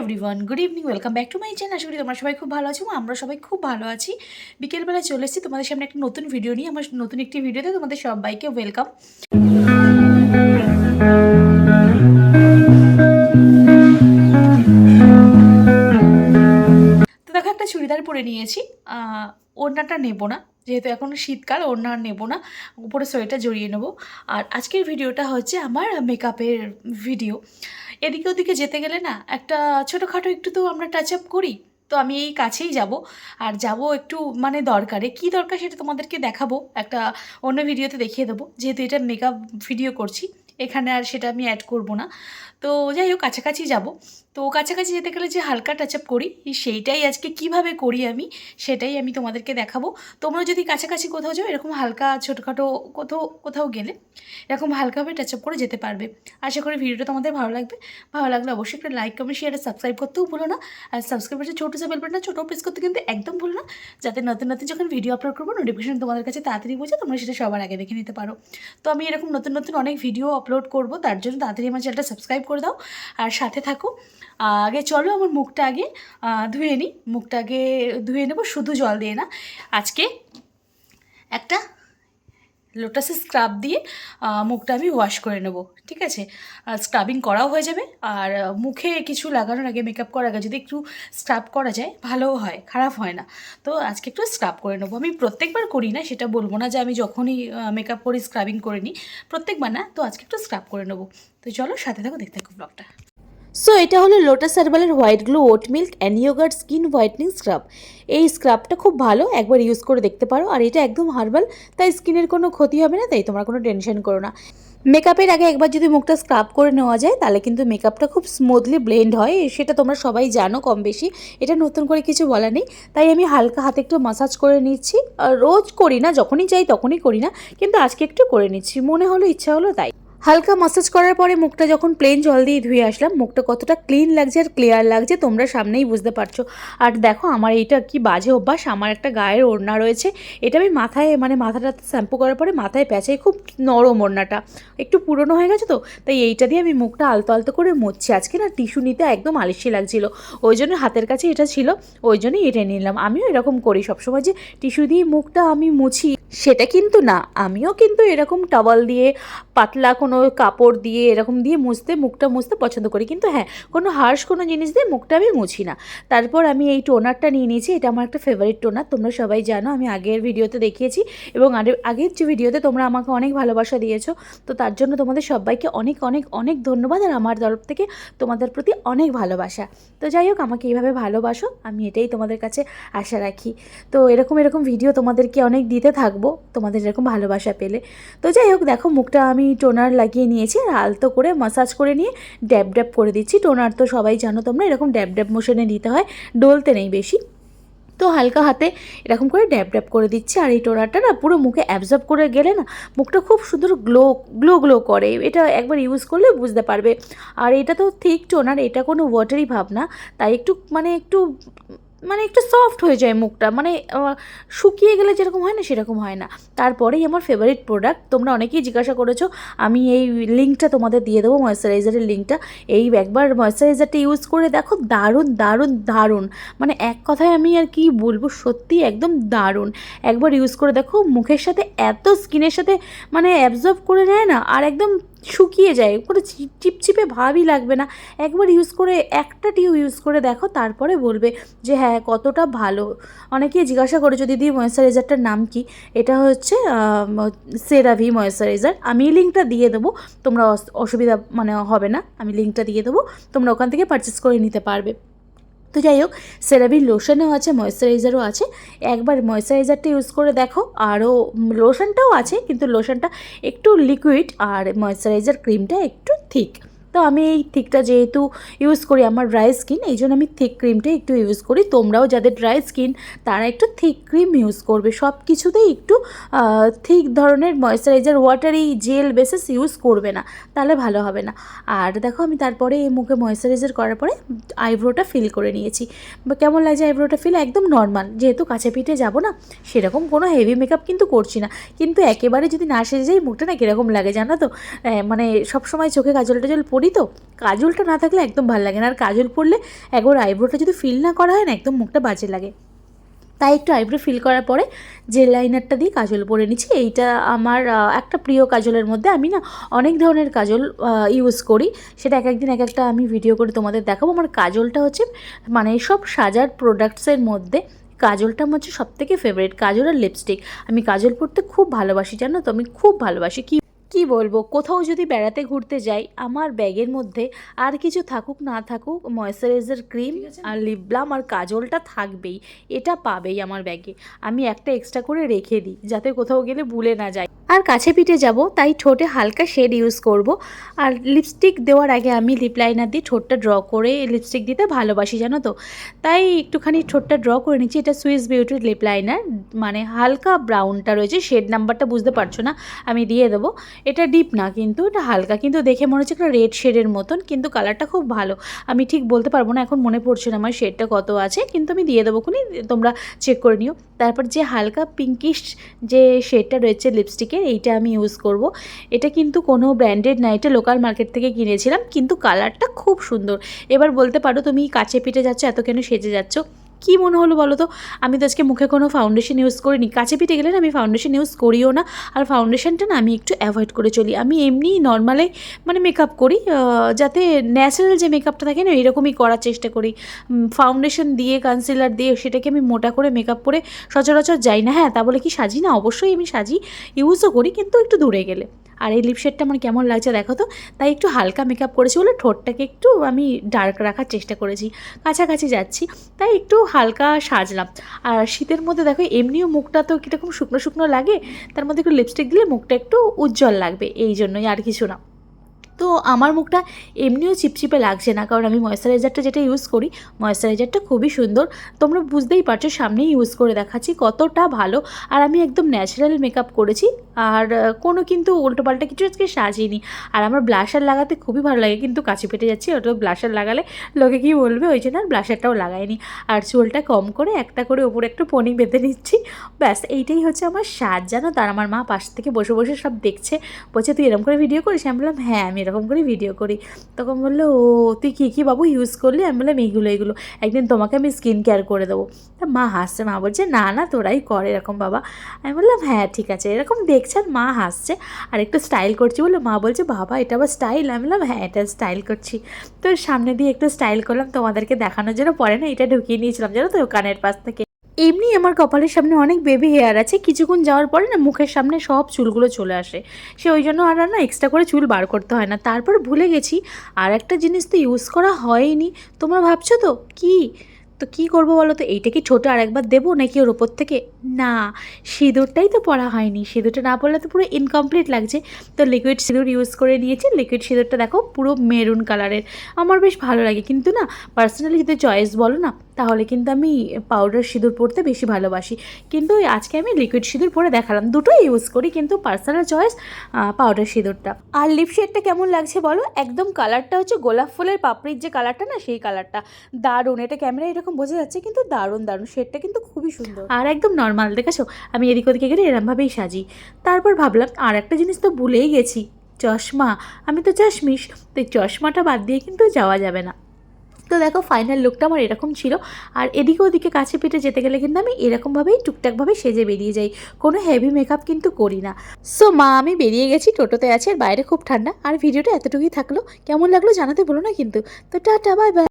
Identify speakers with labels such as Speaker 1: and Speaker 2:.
Speaker 1: Everyone good evening welcome back to my channel আশা করি তোমরা সবাই খুব ভালো আছো, আমরা সবাই খুব ভালো আছি। বিকেলবেলা চলে এসেছি তোমাদের সামনে একটা নতুন ভিডিও নিয়ে, আমার নতুন একটি ভিডিওতে তোমাদের সবাইকে ওয়েলকাম তো দেখো, একটা চুড়িদার পরে নিয়েছি। ওড়নাটা নেব না, যেহেতু এখন শীতকাল, ওড়না নেব না, উপরে সোয়েটার জড়িয়ে নেব। আর আজকের ভিডিওটা হচ্ছে আমার মেকআপের ভিডিও এদিকে ওদিকে যেতে গেলে না, একটা ছোটোখাটো একটু তো আমরা টাচ আপ করি, তো আমি এই কাছেই যাব। আর যাব একটু মানে দরকারে। কি দরকার সেটা তোমাদেরকে দেখাবো, একটা অন্য ভিডিওতে দেখিয়ে দেবো। যেহেতু এটা মেকআপ ভিডিও করছি, এখানে আর সেটা আমি অ্যাড করব না। তো যাই হোক, কাছাকাছি যাব। তো কাছাকাছি যেতে গেলে যে হালকা টাচ আপ করি, সেইটাই আজকে কীভাবে করি আমি, সেটাই আমি তোমাদেরকে দেখাবো। তোমরা যদি কাছাকাছি কোথাও যাও, এরকম হালকা ছোটোখাটো কোথাও কোথাও গেলে এরকম হালকাভাবে টাচ আপ করে যেতে পারবে। আশা করি ভিডিওটা তোমাদের ভালো লাগবে। ভালো লাগলে অবশ্যই একটা লাইক কমেন্ট শেয়ার সাবস্ক্রাইব করতেও ভুলো না। আর সাবস্ক্রাইব করতে ছোটো সে বেলবাটনটা ছোটো প্রেস করতে কিন্তু একদম ভুলো না। যাতে নতুন নতুন যখন ভিডিও আপলোড করব নোটিফিকেশন তোমাদের কাছে তাড়াতাড়ি পৌঁছে, তোমরা সেটা সবার আগে দেখে নিতে পারো। তো আমি এরকম নতুন নতুন অনেক ভিডিও আপলোড করব, তার জন্য তাড়াতাড়ি আমার চ্যানেলটা সাবস্ক্রাইব করে দাও। আর সাথে থাকো। আগে চলো আমার মুখটা আগে ধুয়ে নিই মুখটা আগে ধুয়ে নেব, শুধু জল দিয়ে না। আজকে একটা লোটাসের স্ক্রাব দিয়ে মুখটা আমি ওয়াশ করে নেব, ঠিক আছে? স্ক্রাবিং করাও হয়ে যাবে, আর মুখে কিছু লাগানোর আগে মেকআপ করার আগে যদি একটু স্ক্রাব করা যায়, ভালোও হয়, খারাপ হয় না। তো আজকে একটু স্ক্রাব করে নেব। আমি প্রত্যেকবার করি না, সেটা বলব না যে আমি যখনই মেকআপ করি স্ক্রাবিং করে নিই, প্রত্যেকবার না, তো আজকে একটু স্ক্রাব করে নেব। তো চলো, সাথে থাকো, দেখতে থাকো ব্লগটা সো এটা হলো Lotus হার্বালের white glow oat milk and yoghurt skin whitening scrub এই স্ক্রাবটা খুব ভালো, একবার ইউজ করে দেখতে পারো। আর এটা একদম হার্বাল তাই স্কিনের কোনো ক্ষতি হবে না, তাই তোমরা কোনো টেনশন করো না। মেকআপের আগে একবার যদি মুখটা স্ক্রাব করে নেওয়া যায়, তাহলে কিন্তু মেকআপটা খুব স্মুথলি ব্লেন্ড হয়। সেটা তোমরা সবাই জানো কম বেশি, এটা নতুন করে কিছু বলা নেই। তাই আমি হালকা হাতে একটু মাসাজ করে নিচ্ছি। রোজ করি না, যখনই চাই তখনই করি না, কিন্তু আজকে একটু করে নিচ্ছি। মনে হলো ইচ্ছা হলো তাই। হালকা মাসাজ করার পরে মুখটা যখন প্লেন জল দিয়ে ধুয়ে আসলাম, মুখটা কতটা ক্লিন লাগছে আর ক্লিয়ার লাগছে তোমরা সামনেই বুঝতে পারছ। আর দেখো, আমার এইটা কি বাজে অভ্যাস, আমার একটা গায়ের ওড়না রয়েছে। এটা আমি মাথায় মানে মাথাটা শ্যাম্পু করার পরে মাথায় প্যাঁচাই খুব নরম ওড়নাটা। একটু পুরনো হয়ে গেছে তো, তাই এইটা দিয়ে আমি মুখটা আলতো আলতো করে মুছছি। আজকে না টিস্যু নিতে একদম আলিশি লাগছিল। ওই জন্য হাতের কাছে এটা ছিল, ওই জন্যই এটা নিলাম। আমিও এরকম করি সবসময় যে টিস্যু দিয়ে মুখটা আমি মুছি। সেটা কিন্তু না, আমিও কিন্তু এরকম টাওয়াল দিয়ে পাতলা কোনো কাপড় দিয়ে এরকম দিয়ে মুছতে, মুখটা মুছতে পছন্দ করি। কিন্তু হ্যাঁ কোনো হার্শ কোনো জিনিস দিয়ে মুখটা আমি মুছি না। তারপর আমি এই টোনারটা নিয়ে নিয়েছি, এটা আমার একটা ফেভারিট টোনার, তোমরা সবাই জানো, আমি আগের ভিডিওতে দেখিয়েছি এবং আগে- আগের যে ভিডিওতে তোমরা আমাকে অনেক ভালোবাসা দিয়েছ, তো তার জন্য তোমাদের সবাইকে অনেক অনেক অনেক ধন্যবাদ আর আমার তরফ থেকে তোমাদের প্রতি অনেক ভালোবাসা। তো যাই হোক, আমাকে এইভাবে ভালোবাসো, আমি এটাই তোমাদের কাছে আশা রাখি। তো এরকম এরকম ভিডিও তোমাদেরকে অনেক দিতে থাকব, তোমাদের এরকম ভালোবাসা পেলে। তো যাই হোক, দেখো, মুখটা আমি টোনার লাগিয়ে নিয়েছি। আর আলতো করে মাসাজ করে নিয়ে ড্যাব ড্যাব করে দিচ্ছি। টোনার তো সবাই জানো তোমরা, এরকম ড্যাব ড্যাব মোশনে দিতে হয়। ডলতে নেই বেশি। তো হালকা হাতে এরকম করে ড্যাব ড্যাব করে দিচ্ছি। আর এই টোনারটা না পুরো মুখে অ্যাবজর্ব করে গেলে না মুখটা খুব সুন্দর গ্লো গ্লো গ্লো করে। এটা একবার ইউজ করলে বুঝতে পারবে। আর এটা তো থিক টোনার এটা কোনো ওয়াটারি ভাব না। তাই একটু মানে একটু মানে একটু সফট হয়ে যায় মুখটা। মানে শুকিয়ে গেলে যেরকম হয় না, সেরকম হয় না। তারপরেই আমার ফেভারিট প্রোডাক্ট তোমরা অনেকেই জিজ্ঞাসা করেছ, আমি এই লিঙ্কটা তোমাদের দিয়ে দেবো ময়েশ্চারাইজারের লিঙ্কটা এই একবার ময়েশ্চারাইজারটা ইউজ করে দেখো, দারুণ দারুণ দারুণ। মানে এক কথায় আমি আর কি বলব সত্যি একদম দারুণ। একবার ইউজ করে দেখো, মুখের সাথে এত স্কিনের সাথে মানে অ্যাবজর্ব করে নেয় না, আর একদম শুকিয়ে যায় কোনো চিপ চিপচিপে ভাবই লাগবে না। একবার ইউজ করে, একটা টিউ ইউজ করে দেখো, তারপরে বলবে যে হ্যাঁ কতটা ভালো। অনেকে জিজ্ঞাসা করেছ দিদি ময়েশ্চারাইজারটার নাম কি? এটা হচ্ছে সেরাভি ময়েশ্চারাইজার আমি লিঙ্কটা দিয়ে দেবো, তোমরা অস- অসুবিধা মানে হবে না। আমি লিঙ্কটা দিয়ে দেবো, তোমরা ওখান থেকে পারচেস করে নিতে পারবে। তো যাই হোক সেরাভির লোশনও আছে ময়েশ্চারাইজারও আছে। একবার ময়েশ্চারাইজারটা ইউজ করে দেখো আরও লোশনটাও আছে, কিন্তু লোশনটা একটু লিকুইড আর ময়েশ্চারাইজার ক্রিমটা একটু থিক তো আমি এই থিকটা যেহেতু ইউজ করি আমার ড্রাই স্কিন এই জন্য আমি থিক ক্রিমটা একটু ইউজ করি। তোমরাও যাদের ড্রাই স্কিন তারা একটু থিক ক্রিম ইউজ করবে। সব কিছুতেই একটু থিক ধরনের moisturiser watery gel basis use করবে না। তাহলে ভালো হবে না। আর দেখো আমি তারপরে এই মুখে ময়েশ্চারাইজার করার পরে আইব্রোটা ফিল করে নিয়েছি। কেমন লাগছে আইব্রোটা ফিল একদম নর্মাল যেহেতু কাছে পিঠে যাব না, সেরকম কোনো হেভি মেকআপ কিন্তু করছি না। কিন্তু একেবারে যদি না সেজে যাই, মুখটা না কীরকম লাগে জানো তো? মানে সবসময় চোখে কাজল টাজল পরি করি তো। কাজলটা না থাকলে একদম ভালো লাগে না। আর কাজল পরলে একবার আইব্রোটা যদি ফিল না করা হয় না, একদম মুখটা বাজে লাগে। তাই একটু আইব্রো ফিল করার পরে যে লাইনারটা দিয়ে কাজল পরে নিচ্ছি, এইটা আমার একটা প্রিয় কাজলের মধ্যে আমি না অনেক ধরনের কাজল ইউজ করি। সেটা এক একদিন এক একটা আমি ভিডিও করে তোমাদের দেখাবো। আমার কাজলটা হচ্ছে মানে সব সাজার প্রোডাক্টসের মধ্যে কাজলটা আমার হচ্ছে সব থেকে ফেভারিট কাজল আর লিপস্টিক আমি কাজল পরতে খুব ভালোবাসি, জানো তো? আমি খুব ভালোবাসি। কি কি বলব? কোথাও যদি বেড়াতে ঘুরতে যাই আমার ব্যাগের মধ্যে আর কিছু থাকুক না থাকুক ময়শ্চারাইজার ক্রিম আর লিপ বাম আর কাজলটা থাকবেই। এটা পাবেই আমার ব্যাগে। আমি একটা এক্সট্রা করে রেখে দিই যাতে কোথাও গেলে ভুলে না যায় আর কাছে পিঠে যাব, তাই ঠোঁটে হালকা শেড ইউজ করব। আর লিপস্টিক দেওয়ার আগে আমি লিপ লাইনার দিয়ে ঠোঁটটা ড্র করে লিপস্টিক দিতে ভালোবাসি, জানো তো? তাই একটুখানি ঠোঁটটা ড্র করে নিচ্ছি, এটা সুইস বিউটির লিপ লাইনার মানে হালকা ব্রাউনটা রয়েছে শেড নাম্বারটা বুঝতে পারছ না, আমি দিয়ে দেবো। এটা ডিপ না কিন্তু, এটা হালকা, কিন্তু দেখে মনে হচ্ছে একটা রেড শেডের মতন, কিন্তু কালারটা খুব ভালো। আমি ঠিক বলতে পারব না, এখন মনে পড়ছে না আমার শেডটা কত আছে, কিন্তু আমি দিয়ে দেবো খুনি তোমরা চেক করে নিও। তারপর যে হালকা পিঙ্কিশ যে শেডটা রয়েছে লিপস্টিকের এইটা আমি ইউজ করব। এটা কিন্তু কোনো ব্র্যান্ডেড না, এটা লোকাল মার্কেট থেকে কিনেছিলাম, কিন্তু কালারটা খুব সুন্দর। এবার বলতে পারো তুমি কাছে পিঠে যাচ্ছ, এত কেন সেজে যাচ্ছ? কী মনে হলো বলো তো? আমি তো আজকে মুখে কোনো ফাউন্ডেশন ইউজ করিনি। কাছে পিঠে গেলে আমি ফাউন্ডেশন ইউজ করিও না। আর ফাউন্ডেশনটা না আমি একটু অ্যাভয়েড করে চলি। আমি এমনি নর্মালে মানে মেকআপ করি যাতে ন্যাচারাল যে মেকআপটা থাকে না, এরকমই করার চেষ্টা করি। ফাউন্ডেশন দিয়ে কনসিলার দিয়ে সেটাকে আমি মোটা করে মেকআপ করে সচরাচর যাই না। হ্যাঁ তা বলে কি সাজি? না, অবশ্যই আমি সাজি ইউজও করি, কিন্তু একটু দূরে গেলে। আর এই লিপশেডটা আমার কেমন লাগছে দেখো তো? তাই একটু হালকা মেকআপ করেছি বলে ঠোঁটটাকে একটু আমি ডার্ক রাখার চেষ্টা করেছি। কাছাকাছি যাচ্ছি, তাই একটু হালকা সাজলাম। আর শীতের মধ্যে দেখো, এমনিও মুখটা তো কীরকম শুকনো শুকনো লাগে, তার মধ্যে একটু লিপস্টিক দিলে মুখটা একটু উজ্জ্বল লাগবে, এই জন্যই আর কিছু না। তো আমার মুখটা এমনিও চিপচিপে লাগছে না, কারণ আমি ময়শ্চারাইজারটা যেটা ইউজ করি ময়শ্চারাইজারটা খুবই সুন্দর। তোমরা বুঝতেই পারছ, সামনেই ইউজ করে দেখাচ্ছি কতটা ভালো। আর আমি একদম ন্যাচারাল মেকআপ করেছি, আর কোনো কিন্তু উল্টোপাল্টা কিছু আজকে সাজিনি। আর আমার ব্লাশার লাগাতে খুবই ভালো লাগে, কিন্তু কাছে পেটে যাচ্ছি ওটা ব্লাশার লাগালে লোকে কী বলবে? ওই জন্য আর ব্লাশারটাও লাগাইনি। আর চুলটা কম করে একটা করে ওপরে একটু পনি বেঁধে নিচ্ছি, ব্যাস, এইটাই হচ্ছে আমার সাজ জানো তার আমার মা পাশ থেকে বসে বসে সব দেখছে, বলছে, তুই এরকম করে ভিডিও করিস? আমি বললাম হ্যাঁ আমি এরকম করে ভিডিও করি। তখন বলল, ও, তুই কী কী বাবু ইউজ করলি? আমি বললাম, এইগুলো এইগুলো। একদিন তোমাকে আমি স্কিন কেয়ার করে দেবো। তা মা হাসছে, মা বলছে, না না, তোরাই কর এরকম বাবা। আমি বললাম হ্যাঁ ঠিক আছে। এরকম দেখছে আর মা হাসছে। আর একটু স্টাইল করছি বলল মা বলছে, বাবা, এটা আবার স্টাইল আমি বললাম হ্যাঁ এটা স্টাইল করছি। তো সামনে দিয়ে একটু স্টাইল করলাম তোমাদেরকে দেখানোর জন্য। পরে না, এটা ঢুকিয়ে নিয়েছিলাম, জানো তো, কানের পাশ থেকে। এমনি আমার কপালের সামনে অনেক বেবি হেয়ার আছে, কিছুক্ষণ যাওয়ার পরে না মুখের সামনে সব চুলগুলো চলে আসে। সে ওই জন্য আর না এক্সট্রা করে চুল বার করতে হয় না। তারপর ভুলে গেছি, আর একটা জিনিস তো ইউজ করা হয়নি। তোমরা ভাবছ তো? কি? তো কী করব বলো তো? এইটা কি ছোটো আরেকবার দেবো নাকি ওর ওপর থেকে? না, সিঁদুরটাই তো পরা হয়নি। সিঁদুরটা না পড়লে তো পুরো ইনকমপ্লিট লাগছে। তো লিকুইড সিঁদুর ইউজ করে নিয়েছি। লিকুইড সিঁদুরটা দেখো পুরো মেরুন কালারের আমার বেশ ভালো লাগে। কিন্তু না পার্সোনালি যদি চয়েস বলো না তাহলে কিন্তু আমি পাউডার সিঁদুর পরতে বেশি ভালোবাসি। কিন্তু আজকে আমি লিকুইড সিঁদুর পরে দেখালাম। দুটোই ইউজ করি কিন্তু পার্সোনাল চয়েস পাউডার সিঁদুরটা। আর লিপ শেডটা কেমন লাগছে বলো? একদম কালারটা হচ্ছে গোলাপ ফুলের পাপড়ির যে কালারটা না, সেই কালারটা দারুণ, এটা ক্যামেরায় এরকম বোঝা যাচ্ছে, কিন্তু দারুণ দারুণ। শেডটা কিন্তু খুবই সুন্দর। আর একদম নর্মাল দেখেছ? আমি এদিক ওদিকে গেলে এরমভাবেই সাজি। তারপর ভাবলাম আর একটা জিনিস তো ভুলেই গেছি, চশমা। আমি তো চশমিস তো চশমাটা বাদ দিয়ে কিন্তু যাওয়া যাবে না। তো দেখো ফাইনাল লুকটা আমার এরকম ছিল। আর এদিকে ওদিকে কাছে পিঠে যেতে গেলে কিন্তু আমি এরকমভাবেই, টুকটাকভাবে সেজে বেরিয়ে যাই। কোনো হেভি মেকআপ কিন্তু করি না। সো মা, আমি বেরিয়ে গেছি, টোটোতে আছে, আর বাইরে খুব ঠান্ডা। আর ভিডিওটা এতটুকুই থাকল। কেমন লাগল জানাতে বলো না কিন্তু। তো টাটা বাই বাই